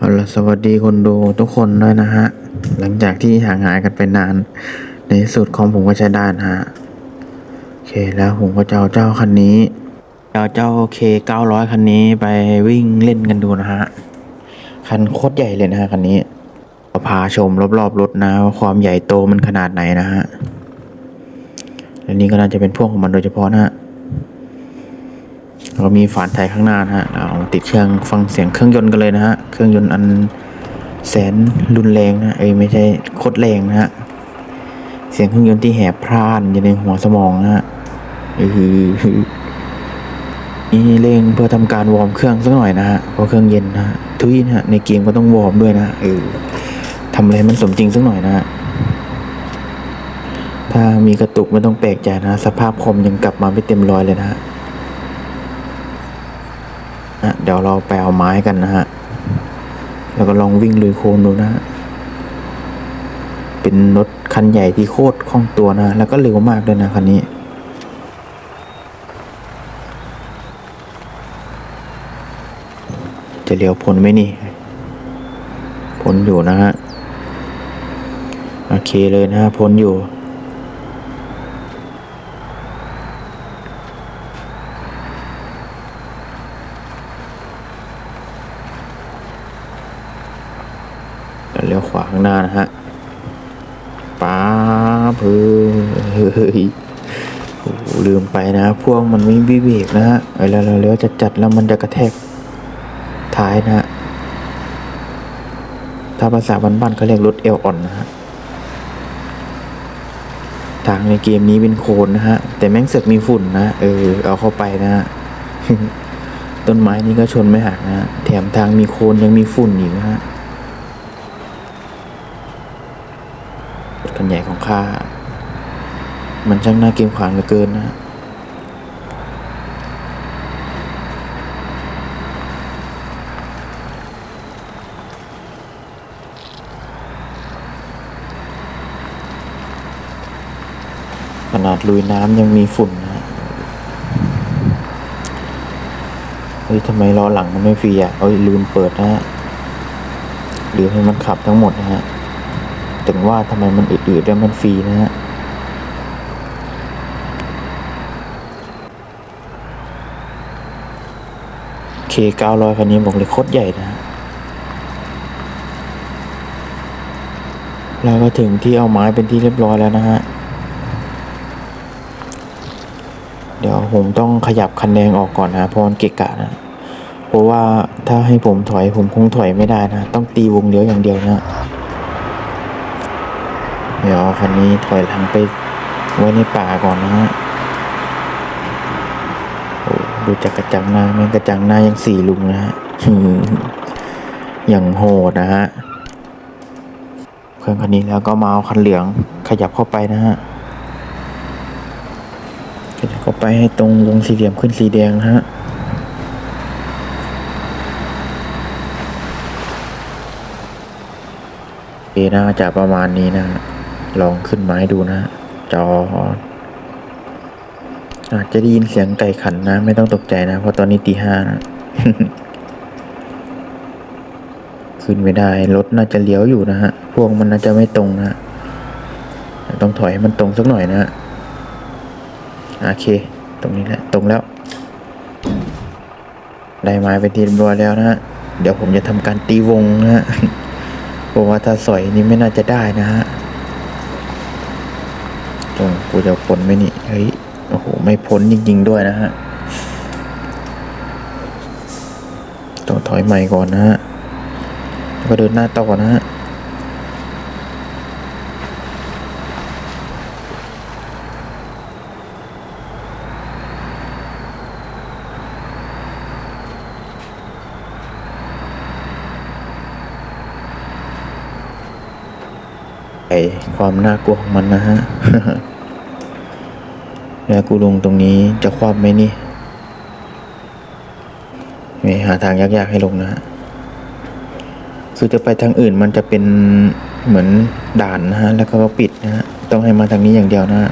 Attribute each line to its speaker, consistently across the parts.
Speaker 1: เอาละสวัสดีคนดูทุกคนด้วยนะฮะ หลังจากที่ห่างหายกันไปนาน ในสุดของผมก็ใช้ได้นะฮะ โอเคแล้วผมก็จะเอาเจ้าคันนี้เอาเจ้าเค900คันนี้ไปวิ่งเล่นกันดูนะฮะ คันโคตรใหญ่เลยนะฮะคันนี้เราพาชมรอบๆรถนะว่าความใหญ่โตมันขนาดไหนนะฮะ และนี่ก็น่าจะเป็นพวกของมันโดยเฉพาะนะฮะ เรามีฝานไทยข้างหน้านะฮะเราติดเครื่องฟังเสียงเครื่องยนต์กันเลยนะฮะ เครื่องยนต์อันแสนรุนแรงนะเอ้ยไม่ใช่โคตรแรงนะฮะ เสียงเครื่องยนต์ที่แหบพร่านอยู่ในหัวสมองนะฮะเออนี่เร่งเพื่อทำการวอร์มเครื่องสักหน่อยนะฮะเพราะเครื่องเย็นนะฮะทุยนะฮะในเกมก็ต้องวอร์มด้วยนะเออทำอะไรมันสมจริงสักหน่อยนะฮะถ้ามีกระตุกไม่ต้องแปลกใจนะ สภาพคอมยังกลับมาไม่เต็มร้อยเลยนะฮะ นะเดี๋ยวเราไปเอาไม้กันนะฮะ แล้วก็ลองวิ่งลุยโคลนดูนะฮะ เป็นรถคันใหญ่ที่โคตรคล่องตัวนะ แล้วก็เร็วมากด้วยนะคันนี้จะเลี้ยวพ้นไหมนี่พ้นอยู่นะฮะ โอเคเลยนะฮะพ้นอยู่ เลี้ยวขวาข้างหน้านะฮะป้าบเฮ้ยโอ้โหลืมไปนะพวงมันไม่มีเบรกนะฮะเวลาเราเลี้ยวจะจัดแล้วมันจะกระแทกท้ายนะฮะถ้าภาษาบ้านๆเขาเรียกรถเอวอ่อนนะฮะทางในเกมนี้เป็นโคลนนะฮะ แต่แม่งเสือกมีฝุ่นนะ เออ เอาเข้าไปนะฮะ ต้นไม้นี่ก็ชนไม่หักนะ แถมทางมีโคลนยังมีฝุ่นอีกนะฮะ รถคันใหญ่ของข้า มันช่างน่าเกรงขวางเหลือเกินนะ ขนาดลุยน้ำยังมีฝุ่นนะเฮ้ยทำไมล้อหลังมันไม่ฟรีอะเอ้ยลืมเปิดนะฮะหรือให้มันขับทั้งหมดนะฮะ ถึงว่าทำไมมันอืดๆแล้วมันฟรีนะฮะเคเก้าร้อยคันนี้บอกเลยโคตรใหญ่นะฮะเราก็ถึงที่เอาไม้เป็นที่เรียบร้อยแล้วนะฮะ เดี๋ยวผมต้องขยับคันแดงออกก่อนนะเพราะมันเกะกะนะ เพราะว่าถ้าให้ผมถอยผมคงถอยไม่ได้นะ ต้องตีวงเลี้ยวอย่างเดียวนะ ดี๋ยวคันนี้ถอยหลังไปไว้ในป่าก่อนนะฮะโอ้ดูจากกระจังหน้าแม่งกระจังหน้ายังสี่ลุงนะฮะอย่างโหดนะฮะเครื่องคันนี้แล้วก็มาเอาคันเหลืองขยับเข้าไปนะฮะขยับเข้าไปให้ตรงวงสี่เหลี่ยมขึ้นสีแดงนะฮะโอเคน่าจะประมาณนี้นะฮะ ลองขึ้นมาให้ดูนะ จอ อาจจะได้ยินเสียงไก่ขันนะ ไม่ต้องตกใจนะ เพราะตอนนี้ตีห้านะขึ้นไม่ได้ รถน่าจะเลี้ยวอยู่นะฮะ พวงมันน่าจะไม่ตรงนะ ต้องถอยให้มันตรงสักหน่อยนะฮะโอเค ตรงนี้แหละ ตรงแล้ว ได้ไม้เป็นที่เรียบร้อยแล้วนะฮะ เดี๋ยวผมจะทำการตีวงนะฮะ เพราะว่าถ้าสอยนี่ไม่น่าจะได้นะฮะ ตรงกูจะพ้นไหมนี่เฮ้ยโอ้โหไม่พ้นจริงๆด้วยนะฮะต้องถอยใหม่ก่อนนะฮะแล้วก็เดินหน้าต่อนะฮะ ไอ ความน่ากลัวของมันนะฮะ แล้วกูลงตรงนี้จะคว่ำไหมนี่ไม่หาทางยากๆให้ลงนะฮะ คือจะไปทางอื่นมันจะเป็นเหมือนด่านนะฮะ แล้วก็ปิดนะฮะ ต้องให้มาทางนี้อย่างเดียวนะฮะ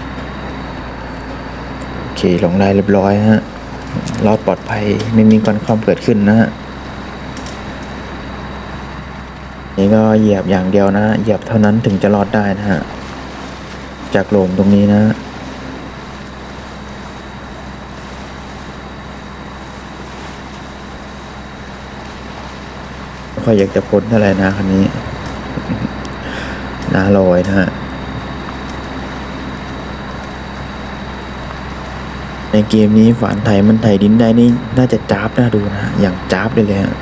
Speaker 1: โอเคลงได้เรียบร้อยฮะ รอดปลอดภัยไม่มีการความเกิดขึ้นนะฮะ นี่ก็เหยียบอย่างเดียวนะ เหยียบเท่านั้นถึงจะรอดได้นะฮะ จากโหลมตรงนี้นะไม่ค่อยอยากจะพ้นเท่าไรนะคันนี้น่าลอยนะฮะในเกมนี้ฝานไทยมันไถดินได้นี่น่าจะจ้าบน่าดูนะ อย่างจ้าบเลยเลยฮะ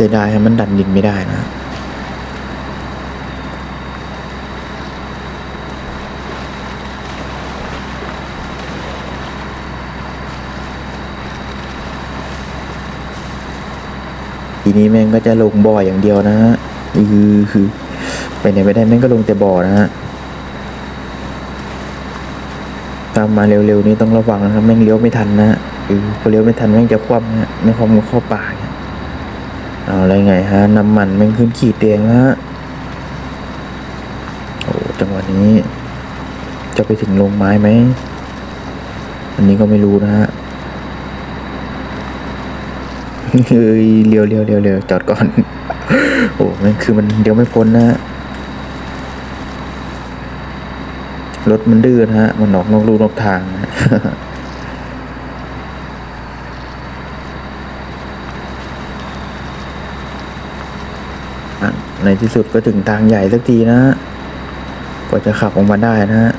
Speaker 1: เสียดายมันดันดินไม่ได้นะทีนี้แม่งก็จะลงบ่ออย่างเดียวนะฮะคือคือไปไหนไม่ได้แม่งก็ลงแต่บ่อนะฮะ ตามมาเร็วๆนี้ต้องระวังนะครับแม่งเลี้ยวไม่ทันนะฮะเออพอเลี้ยวไม่ทันแม่งจะคว่ำนะฮะไม่คว่ำก็เข้าป่า เอาอะไรไงฮะน้ำมันแม่งขึ้นขีดแดงแล้วฮะโอ้จังหวะนี้ จะไปถึงลงไม้ไหมอันนี้ก็ไม่รู้นะฮะเฮ้ยเลี้ยวเลี้ยวเลี้ยวเลี้ยวจอดก่อน โอ้มันคือมันเดี๋ยวไม่พ้นนะฮะรถมันดื้อนะฮะ มันออกนอกลูนอกทางนะฮะ อะ ในที่สุดก็ถึงทางใหญ่สักทีนะกว่าจะขับออกมาได้นะฮะ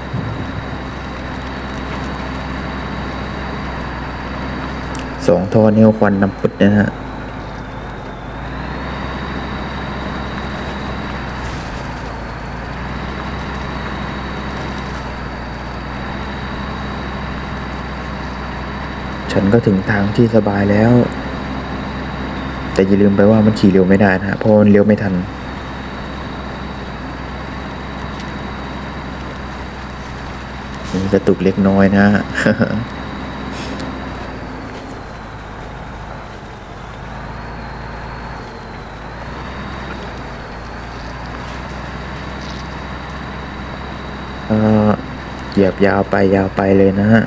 Speaker 1: สองท่อเนี่ยวควันน้ำปุดเนยนะฮะฉันก็ถึงทางที่สบายแล้ว แต่อย่าลืมไปว่ามันขี่เร็วไม่ได้นะฮะเพราะมันเลี้ยวไม่ทัน กระตุกเล็กน้อยนะฮะเอ่อเหยียบยาวไปยาวไปเลยนะฮะ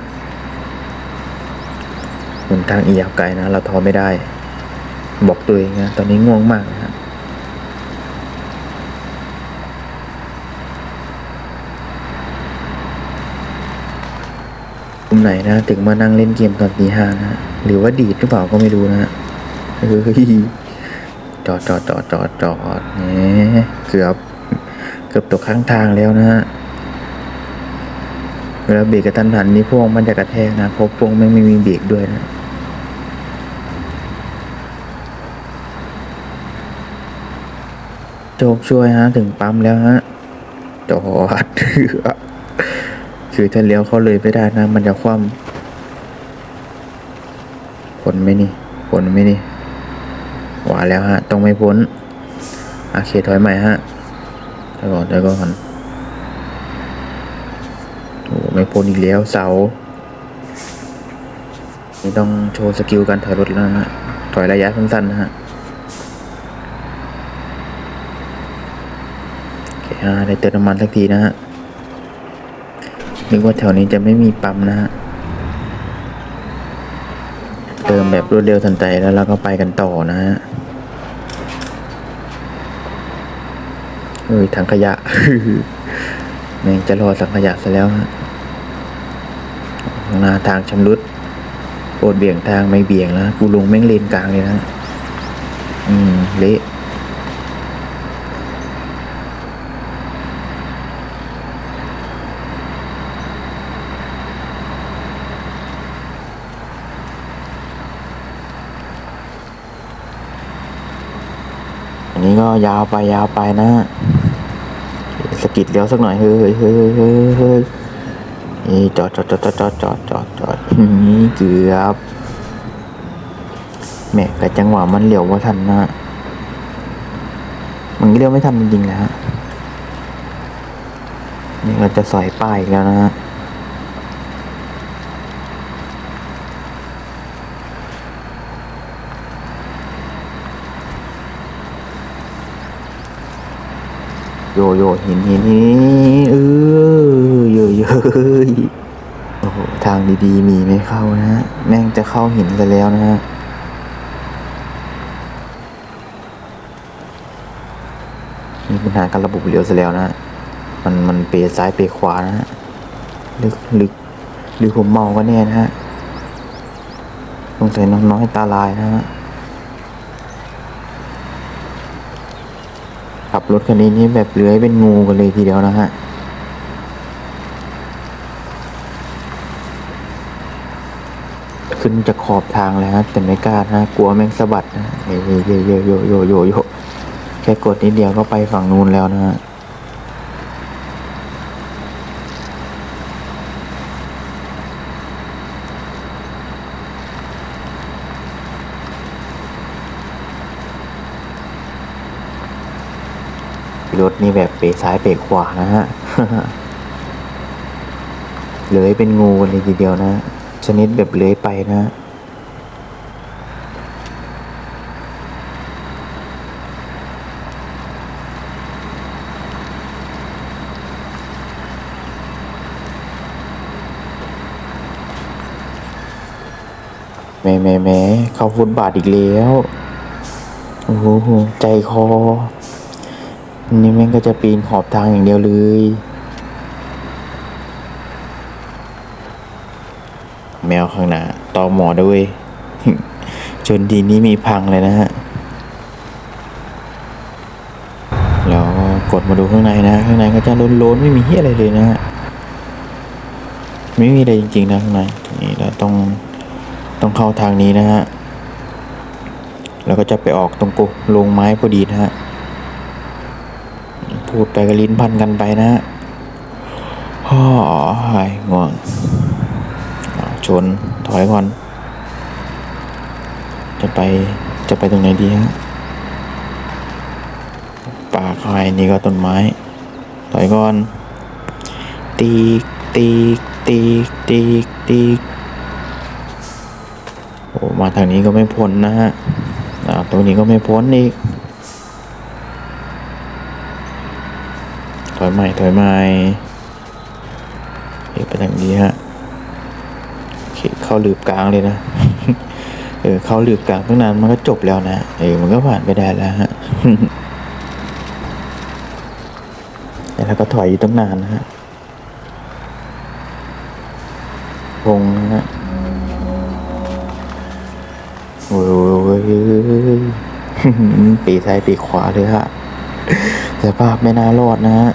Speaker 1: หนทางอียาวไกลนะ เราท้อไม่ได้ บอกตัวเองนะ ตอนนี้ง่วงมากนะฮะกลุ่ม ไหนนะถึงมานั่งเล่นเกมตอนตีห้านะหรือว่าดีดหรือเปล่าก็ไม่รู้นะฮะเฮ้ยจอดจอดจอดจอดจอดแหมเกือบเกือบตกข้างทางแล้วนะฮะเวลาเบรกกระทันหันนี่พวงมันจะกระแทกนะเพราะพวงไม่ไม่มีเบรกด้วยนะโจกช่วยฮะถึงปั๊มแล้วฮะจอด คือถ้าเลี้ยวเขาเลยไม่ได้นะ มันจะคว่ำพ้นไหมนี่พ้นไหมนี่หวาแล้วฮะ ต้องไม่พ้นโอเคถอยใหม่ฮะถอยก่อนถอยก่อนโอ้ไม่พ้นอีกแล้วเสานี่ต้องโชว์สกิลการถอยรถแล้วนะฮะถอยระยะสั้นๆนะฮะโอเคฮะได้เติมน้ำมันสักทีนะฮะ นึกว่าแถวนี้จะไม่มีปั๊มนะฮะเติมแบบรวดเร็วทันใจแล้วเราก็ไปกันต่อนะฮะเฮ้ยถังขยะแม่งจะรอสังขยะซะแล้วฮะหน้าทางชำรุดโปรดเบี่ยงทางไม่เบี่ยงแล้วกูลงแม่งเลนกลางเลยนะ อืม เละ นี้ก็ยาวไปยาวไปนะสกิดเลี้ยวสักหน่อยเฮ้ยเฮ้ยเฮ้ยเฮ้ยเฮ้ยนี่จอดจอดจอดจอดจอดจอดจอดจอดนี่เกือบแม่แต่จังหวะมันเลี้ยวว่าทันนะมันเลี้ยวไม่ทันจริงๆนะฮะนี่เราจะสอยป้ายอีกแล้วนะฮะ โยโย่หินหินหินเออเยอะเยอะโอ้โหทางดีๆมีไม่เข้านะฮะแม่งจะเข้าหินซะแล้วนะฮะมีปัญหาการระบบเลี้ยวซะแล้วนะมันมันเปซ้ายเปขวานะฮะลึกลึกหรือผมเมาก็แน่นะฮะสงสัยน้องน้อยตาลายนะฮะ ขับรถคันนี้นี่แบบเลื้อยเป็นงูกันเลยทีเดียวนะฮะขึ้นจะขอบทางเลยฮะแต่ไม่กล้านะกลัวแม่งสะบัดนะเยโยโยโยโยโยโยแค่กดนิดเดียวก็ไปฝั่งนู้นแล้วนะฮะ รถนี่แบบเปซ้ายเปขวานะฮะเลื้อยเป็นงูเลยทีเดียวนะ ชนิดแบบเลื้อยไปนะแหม่แหม่แหม่เข้าฟุตบาทอีกแล้ว โอ้โห ใจคอ นี่แม่งก็จะปีนขอบทางอย่างเดียวเลย แมวข้างหน้าต่อหมอด้วย จนทีนี้มีพังเลยนะฮะ แล้วกดมาดูข้างในนะ ข้างในก็จะล้นๆไม่มีเฮียอะไรเลยนะฮะ ไม่มีอะไรจริงๆนะข้างในนี่เราต้องต้องเข้าทางนี้นะฮะ แล้วก็จะไปออกตรงกุลงไม้พอดีนะฮะ พูดไปก็ลิ้นพันกันไปนะฮะฮ่อหายง่วงชนถอยก่อน จะไปจะไปตรงไหนดีฮะป่าคายนี่ก็ต้นไม้ ถอยก่อน ตีกตีกตีกตีกตีกโอ้มาทางนี้ก็ไม่พ้นนะฮะตรงนี้ก็ไม่พ้นอีก อยใหม่ถอยใหม่เดี๋ยวไปทางนี้ฮะเคเข้าหลืบกลางเลยนะเออเข้าหลืบกลางตั้งนานมันก็จบแล้วนะเออมันก็ผ่านไปได้แล้วฮะแล้วก็ถอยอยู่ตั้งนานนะฮะวงนะฮะโอ้ยปีซ้ายปีขวาเลยฮะสภาพไม่น่ารอดนะฮะ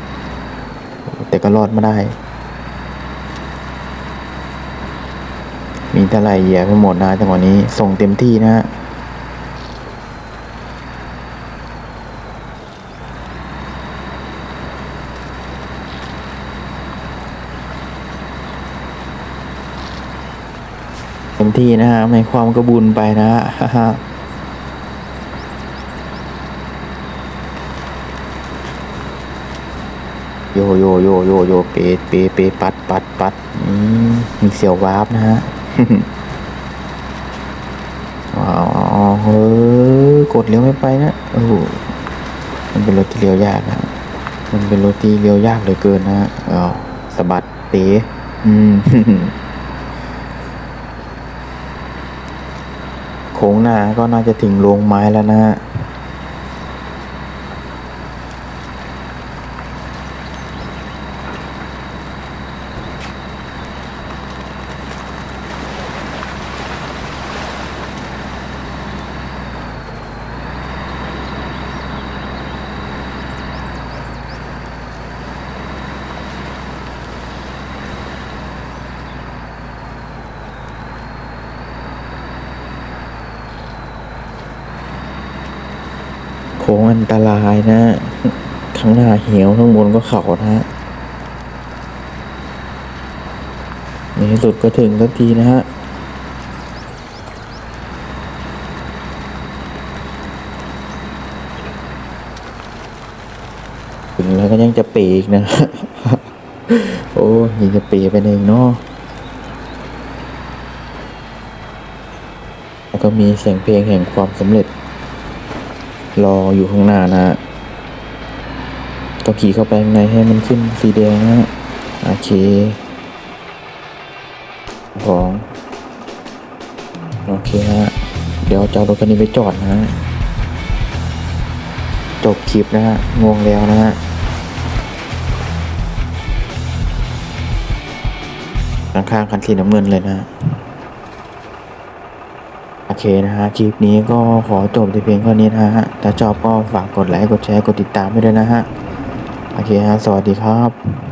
Speaker 1: แต่ก็รอดมาได้ มีเท่าไหร่เหยียบไปหมดนะจังหวะนี้ส่งเต็มที่นะฮะเต็มที่นะฮะไม่ความกระบุญไปนะฮะ โยโยโยโยโยเปเปเปปัดปัดปัดมมีเสียววาร์ปนะฮะว้าวเฮ้ยกดเลี้ยวไม่ไปนะโอ้โหมันเป็นรถที่เลี้ยวยากนะมันเป็นรถที่เลี้ยวยากเหลือเกินนะฮะอ้าวสะบัดเป๋อืมโค้งหน้าก็น่าจะถึงโรงไม้แล้วนะฮะ ค้งอันตรายนะข้างหน้าเหวข้างบนก็เขานะฮะในที่สุดก็ถึงสักทีนะฮะถึงแล้วก็ยังจะเปอีกนะ โอ้ยังจะเปไปเองเนาะแล้วก็มีเสียงเพลงแห่งความสำเร็จ รออยู่ข้างหน้านะฮะก็ขี่เข้าไปข้างในให้มันขึ้นสีแดงนะฮะโอเคของโอเคฮะเดี๋ยวจะเอารถคันนี้ไปจอดนะฮะจบคลิปนะฮะงงแล้วนะฮะข้างๆคันสีน้ำเงินเลยนะฮะ เคนะฮะคลิปนี้ก็ขอจบในเพียงเท่านี้นะฮะถ้าชอบก็ฝากกดไลค์กดแชร์กดติดตามไปด้วยนะฮะโอเคฮะสวัสดีครับ